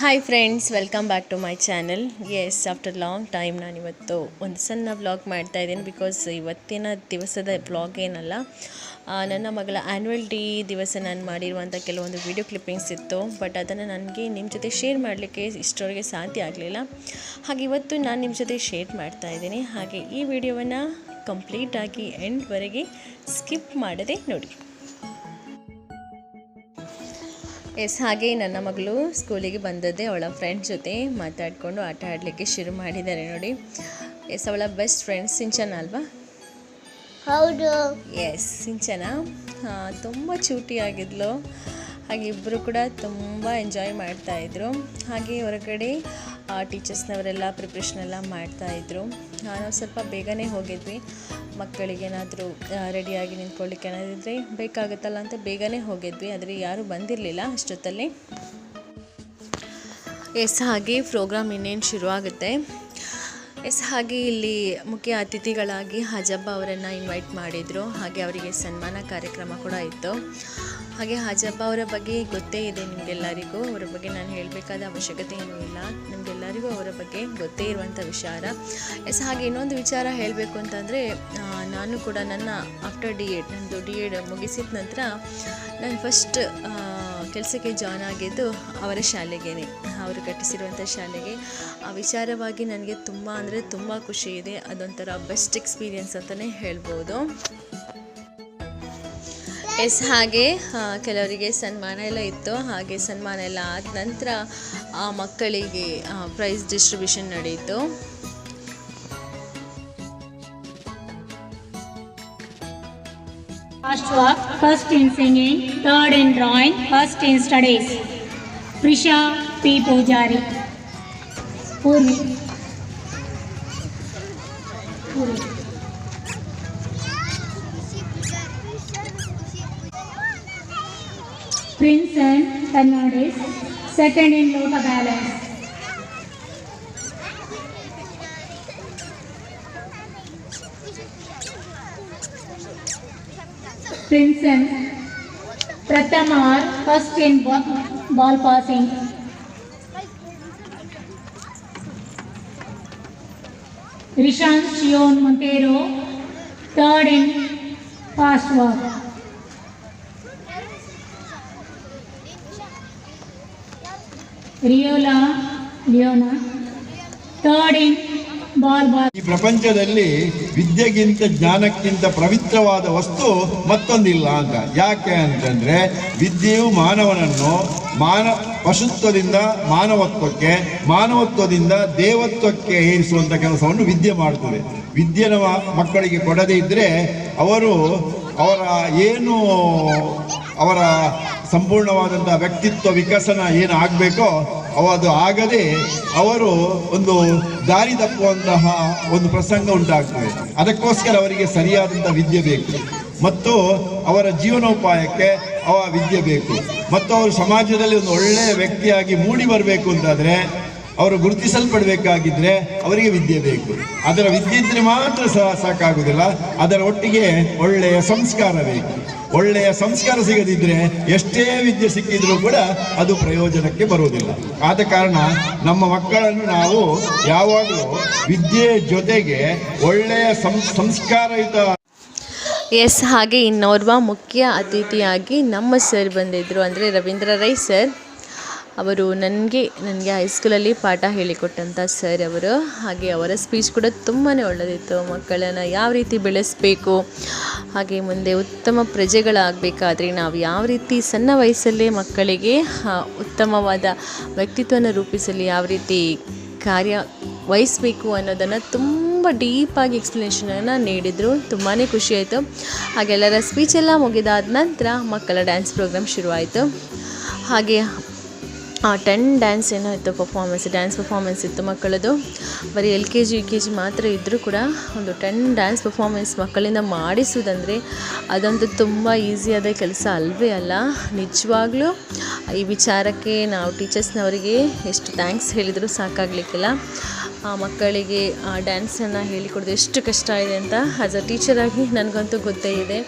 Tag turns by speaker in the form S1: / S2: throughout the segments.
S1: Hi friends welcome back to my channel yes after long time ನಾನಿವತ್ತು ಒಂದು ಸಣ್ಣ vlog ಮಾಡ್ತಾ ಇದ್ದೀನಿ ಬಿಕಾಸ್ ಇವತ್ತಿನ ದಿವಸದ ವ್ಲಾಗ್ ಏನಲ್ಲ ನನ್ನ ಮಗಳ ಆ್ಯನ್ಯುವಲ್ ಡೇ ದಿವಸ ನಾನು ಮಾಡಿರುವಂಥ ಕೆಲವೊಂದು ವಿಡಿಯೋ ಕ್ಲಿಪ್ಪಿಂಗ್ಸ್ ಇತ್ತು ಬಟ್ ಅದನ್ನು ನನಗೆ ನಿಮ್ಮ ಜೊತೆ ಶೇರ್ ಮಾಡಲಿಕ್ಕೆ ಇಷ್ಟರವರೆಗೆ ಸಾಧ್ಯ ಆಗಲಿಲ್ಲ. ಹಾಗೆ ಇವತ್ತು ನಾನು ನಿಮ್ಮ ಜೊತೆ ಶೇರ್ ಮಾಡ್ತಾ ಇದ್ದೀನಿ. ಹಾಗೆ ಈ ವಿಡಿಯೋವನ್ನು ಕಂಪ್ಲೀಟಾಗಿ ಎಂಡ್ವರೆಗೆ ಸ್ಕಿಪ್ ಮಾಡದೆ ನೋಡಿ. ಎಸ್ ಹಾಗೆ ನನ್ನ ಮಗಳು ಸ್ಕೂಲಿಗೆ ಬಂದದ್ದೇ ಅವಳ ಫ್ರೆಂಡ್ ಜೊತೆ ಮಾತಾಡಿಕೊಂಡು ಆಟ ಆಡಲಿಕ್ಕೆ ಶುರು ಮಾಡಿದ್ದಾರೆ ನೋಡಿ. ಎಸ್ ಅವಳ ಬೆಸ್ಟ್ ಫ್ರೆಂಡ್ ಸಿಂಚನ ಅಲ್ವಾ?
S2: ಹೌದು.
S1: ಎಸ್ ಸಿಂಚನ. ತುಂಬ ಚೂಟಿಯಾಗಿದ್ಲು ಹಾಗೆ ಇಬ್ಬರು ಕೂಡ ತುಂಬ ಎಂಜಾಯ್ ಮಾಡ್ತಾಯಿದ್ರು ಹಾಗೆ ಹೊರಗಡೆ ಟೀಚರ್ಸ್ನವರೆಲ್ಲ ಪ್ರಿಪ್ರೇಷನ್ ಎಲ್ಲ ಮಾಡ್ತಾಯಿದ್ರು ನಾವು ಸ್ವಲ್ಪ ಬೇಗನೆ ಹೋಗಿದ್ವಿ. ಮಕ್ಕಳಿಗೇನಾದರೂ ರೆಡಿಯಾಗಿ ನಿಂತ್ಕೊಳ್ಳಿಕ್ಕೆ ಏನಾದಿದ್ರೆ ಬೇಕಾಗುತ್ತಲ್ಲ ಅಂತ ಬೇಗನೆ ಹೋಗಿದ್ವಿ. ಆದರೆ ಯಾರೂ ಬಂದಿರಲಿಲ್ಲ ಅಷ್ಟೊತ್ತಲ್ಲಿ. ಎಸ್ ಹಾಗೆ ಪ್ರೋಗ್ರಾಮ್ ಇನ್ನೇನು ಶುರುವಾಗುತ್ತೆ. ಎಸ್ ಹಾಗೆ ಇಲ್ಲಿ ಮುಖ್ಯ ಅತಿಥಿಗಳಾಗಿ ಹಜಬ್ಬ ಅವರನ್ನು ಇನ್ವೈಟ್ ಮಾಡಿದರು. ಹಾಗೆ ಅವರಿಗೆ ಸನ್ಮಾನ ಕಾರ್ಯಕ್ರಮ ಕೂಡ ಇತ್ತು. ಹಾಗೆ ಹಾಜಬ್ಬ ಅವರ ಬಗ್ಗೆ ಗೊತ್ತೇ ಇದೆ ನಿಮಗೆಲ್ಲರಿಗೂ. ಅವರ ಬಗ್ಗೆ ನಾನು ಹೇಳಬೇಕಾದ ಅವಶ್ಯಕತೆ ಏನೂ ಇಲ್ಲ. ನಿಮಗೆಲ್ಲರಿಗೂ ಅವರ ಬಗ್ಗೆ ಗೊತ್ತೇ ಇರುವಂಥ ವಿಚಾರ. ಎಸ್, ಹಾಗೆ ಇನ್ನೊಂದು ವಿಚಾರ ಹೇಳಬೇಕು ಅಂತಂದರೆ ನಾನು ಕೂಡ ನನ್ನ ಆಫ್ಟರ್ ಡಿ ಎಡ್ ನನ್ನದು ಡಿ ಎಡ್ ಮುಗಿಸಿದ ನಂತರ ನಾನು ಫಸ್ಟ್ ಕೆಲಸಕ್ಕೆ ಜಾಯ್ನ್ ಆಗಿದ್ದು ಅವರ ಶಾಲೆಗೇನೆ. ಅವರು ಕಟ್ಟಿಸಿರುವಂಥ ಶಾಲೆಗೆ. ಆ ವಿಚಾರವಾಗಿ ನನಗೆ ತುಂಬ ಅಂದರೆ ತುಂಬ ಖುಷಿ ಇದೆ. ಅದೊಂಥರ ಬೆಸ್ಟ್ ಎಕ್ಸ್ಪೀರಿಯನ್ಸ್ ಅಂತಲೇ ಹೇಳ್ಬೋದು. ಎಸ್, ಹಾಗೆ ಕೆಲವರಿಗೆ ಸನ್ಮಾನ ಎಲ್ಲ ಇತ್ತು. ಹಾಗೆ ಸನ್ಮಾನ ಎಲ್ಲ ಆದ ನಂತರ ಆ ಮಕ್ಕಳಿಗೆ ಪ್ರೈಸ್ ಡಿಸ್ಟ್ರಿಬ್ಯೂಷನ್ ನಡೆಯಿತು.
S3: First in singing third in drawing first in studies Prisha P Poojari Poorvi sprints and converted second in lota balance sprints and प्रथम और first in ball passing Rishan Shion Montero, third in fast work. Ball.
S4: ಈ ಪ್ರಪಂಚದಲ್ಲಿ ವಿದ್ಯೆಗಿಂತ ಜ್ಞಾನಕ್ಕಿಂತ ಪವಿತ್ರವಾದ ವಸ್ತು ಮತ್ತೊಂದಿಲ್ಲ ಅಂತ ಯಾಕೆ ಅಂತಂದ್ರೆ ವಿದ್ಯೆಯು ಮಾನವನನ್ನು ಮಾನ ಪಶುತ್ವದಿಂದ ಮಾನವತ್ವಕ್ಕೆ, ಮಾನವತ್ವದಿಂದ ದೇವತ್ವಕ್ಕೆ ಏರಿಸುವಂತ ಕೆಲಸವನ್ನು ವಿದ್ಯೆ ಮಾಡ್ತದೆ ವಿದ್ಯೆ ಮಕ್ಕಳಿಗೆ ಕೊಡದೇ ಇದ್ರೆ ಅವರು ಅವರ ಏನು ಅವರ ಸಂಪೂರ್ಣವಾದಂಥ ವ್ಯಕ್ತಿತ್ವ ವಿಕಸನ ಏನು ಆಗಬೇಕೋ ಅದು ಆಗದೆ ಅವರು ಒಂದು ದಾರಿ ತಪ್ಪುವಂತಹ ಒಂದು ಪ್ರಸಂಗ ಉಂಟಾಗ್ತದೆ. ಅದಕ್ಕೋಸ್ಕರ ಅವರಿಗೆ ಸರಿಯಾದಂಥ ವಿದ್ಯೆ ಬೇಕು. ಮತ್ತು ಅವರ ಜೀವನೋಪಾಯಕ್ಕೆ ಅವ ವಿದ್ಯೆ ಬೇಕು. ಮತ್ತು ಅವರು ಸಮಾಜದಲ್ಲಿ ಒಂದು ಒಳ್ಳೆಯ ವ್ಯಕ್ತಿಯಾಗಿ ಮೂಡಿ ಬರಬೇಕು ಅಂತಾದ್ರೆ ಅವರು ಗುರುತಿಸಲ್ಪಡಬೇಕಾಗಿದ್ರೆ ಅವರಿಗೆ ವಿದ್ಯೆ ಬೇಕು. ಅದರ ವಿದ್ಯೆ ಇದ್ರೆ ಮಾತ್ರ ಸಾಕಾಗುವುದಿಲ್ಲ. ಅದರ ಒಟ್ಟಿಗೆ ಒಳ್ಳೆಯ ಸಂಸ್ಕಾರ ಬೇಕು. ಒಳ್ಳೆಯ ಸಂಸ್ಕಾರ ಸಿಗದಿದ್ರೆ ಎಷ್ಟೇ ವಿದ್ಯೆ ಸಿಕ್ಕಿದ್ರೂ ಕೂಡ ಅದು ಪ್ರಯೋಜನಕ್ಕೆ ಬರುವುದಿಲ್ಲ. ಆದ ಕಾರಣ ನಮ್ಮ ಮಕ್ಕಳನ್ನು ನಾವು ಯಾವಾಗಲೂ ವಿದ್ಯೆ ಜೊತೆಗೆ ಒಳ್ಳೆಯ ಸಂಸ್ಕಾರಯುತ
S1: ಎಸ್, ಹಾಗೆ ಇನ್ನೋರ್ವ ಮುಖ್ಯ ಅತಿಥಿಯಾಗಿ ನಮ್ಮ ಸರ್ ಬಂದಿದ್ರು. ಅಂದರೆ ರವೀಂದ್ರ ರೈ ಸರ್. ಅವರು ನನಗೆ ನನಗೆ ಹೈಸ್ಕೂಲಲ್ಲಿ ಪಾಠ ಹೇಳಿಕೊಟ್ಟಂಥ ಸರ್ ಅವರು. ಹಾಗೆ ಅವರ ಸ್ಪೀಚ್ ಕೂಡ ತುಂಬಾ ಒಳ್ಳೆದಿತ್ತು. ಮಕ್ಕಳನ್ನು ಯಾವ ರೀತಿ ಬೆಳೆಸಬೇಕು, ಹಾಗೆ ಮುಂದೆ ಉತ್ತಮ ಪ್ರಜೆಗಳಾಗಬೇಕಾದ್ರೆ ನಾವು ಯಾವ ರೀತಿ ಸಣ್ಣ ವಯಸ್ಸಲ್ಲೇ ಮಕ್ಕಳಿಗೆ ಉತ್ತಮವಾದ ವ್ಯಕ್ತಿತ್ವನ ರೂಪಿಸಲು, ಯಾವ ರೀತಿ ಕಾರ್ಯ ವಹಿಸಬೇಕು ಅನ್ನೋದನ್ನು ತುಂಬ ಡೀಪಾಗಿ ಎಕ್ಸ್ಪ್ಲನೇಷನನ್ನು ನೀಡಿದರು. ತುಂಬಾ ಖುಷಿಯಾಯಿತು ಹಾಗೆಲ್ಲರ ಸ್ಪೀಚೆಲ್ಲ ಮುಗಿದಾದ ನಂತರ ಮಕ್ಕಳ ಡ್ಯಾನ್ಸ್ ಪ್ರೋಗ್ರಾಮ್ ಶುರುವಾಯಿತು. ಹಾಗೆ ಟೆನ್ ಡ್ಯಾನ್ಸ್ ಏನೋ ಇತ್ತು ಪರ್ಫಾರ್ಮೆನ್ಸ್ ಡ್ಯಾನ್ಸ್ ಪರ್ಫಾರ್ಮೆನ್ಸ್ ಇತ್ತು ಮಕ್ಕಳದು ಬರೀ L K G U K G ಮಾತ್ರ ಇದ್ದರೂ ಕೂಡ ಒಂದು ಟೆನ್ ಡ್ಯಾನ್ಸ್ ಪರ್ಫಾರ್ಮೆನ್ಸ್ ಮಕ್ಕಳಿಂದ ಮಾಡಿಸೋದಂದರೆ ಅದಂತೂ ತುಂಬ ಈಸಿಯಾದ ಕೆಲಸ ಅಲ್ವೇ ಅಲ್ಲ? ನಿಜವಾಗ್ಲೂ ಈ ವಿಚಾರಕ್ಕೆ ನಾವು ಟೀಚರ್ಸ್ನವರಿಗೆ ಎಷ್ಟು ಥ್ಯಾಂಕ್ಸ್ ಹೇಳಿದರೂ ಸಾಕಾಗಲಿಕ್ಕಿಲ್ಲ. ಆ ಮಕ್ಕಳಿಗೆ ಆ ಡ್ಯಾನ್ಸನ್ನು ಹೇಳಿಕೊಡೋದು ಎಷ್ಟು ಕಷ್ಟ ಇದೆ ಅಂತ ಆ್ಯಸ್ ಅ ಟೀಚರಾಗಿ ನನಗಂತೂ ಗೊತ್ತೇ ಇದೆ.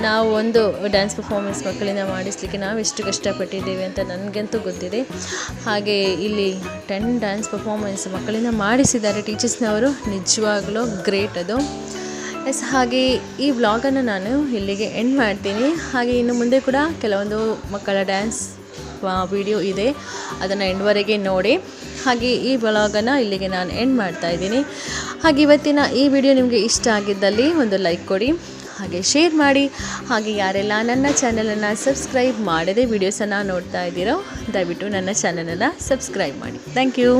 S1: ನಾವು ಒಂದು ಡ್ಯಾನ್ಸ್ ಪರ್ಫಾರ್ಮೆನ್ಸ್ ಮಕ್ಕಳಿಂದ ಮಾಡಿಸ್ಲಿಕ್ಕೆ ನಾವು ಎಷ್ಟು ಕಷ್ಟಪಟ್ಟಿದ್ದೇವೆ ಅಂತ ನನಗಂತೂ ಗೊತ್ತಿದೆ. ಹಾಗೆ ಇಲ್ಲಿ ಟೆನ್ ಡ್ಯಾನ್ಸ್ ಪರ್ಫಾರ್ಮೆನ್ಸ್ ಮಕ್ಕಳಿಂದ ಮಾಡಿಸಿದ್ದಾರೆ ಟೀಚರ್ಸ್ನವರು. ನಿಜವಾಗ್ಲೂ ಗ್ರೇಟ್ ಅದು. ಎಸ್ ಹಾಗೆ ಈ ವ್ಲಾಗನ್ನು ನಾನು ಇಲ್ಲಿಗೆ ಎಂಡ್ ಮಾಡ್ತೀನಿ. ಹಾಗೆ ಇನ್ನು ಮುಂದೆ ಕೂಡ ಕೆಲವೊಂದು ಮಕ್ಕಳ ಡ್ಯಾನ್ಸ್ ವಿಡಿಯೋ ಇದೆ. ಅದನ್ನು ಎಂಡ್ವರೆಗೆ ನೋಡಿ. ಹಾಗೆ ಈ ಬ್ಲಾಗನ್ನು ಇಲ್ಲಿಗೆ ನಾನು ಎಂಡ್ ಮಾಡ್ತಾ ಇದ್ದೀನಿ. ಹಾಗೆ ಇವತ್ತಿನ ಈ ವಿಡಿಯೋ ನಿಮಗೆ ಇಷ್ಟ ಆಗಿದ್ದಲ್ಲಿ ಒಂದು ಲೈಕ್ ಕೊಡಿ, ಹಾಗೆ ಶೇರ್ ಮಾಡಿ, ಹಾಗೆ ಯಾರೆಲ್ಲ ನನ್ನ ಚಾನಲನ್ನು ಸಬ್ಸ್ಕ್ರೈಬ್ ಮಾಡದೆ ವೀಡಿಯೋಸನ್ನು ನೋಡ್ತಾ ಇದ್ದೀರೋ, ದಯವಿಟ್ಟು ನನ್ನ ಚಾನಲನ್ನು ಸಬ್ಸ್ಕ್ರೈಬ್ ಮಾಡಿ. Thank you.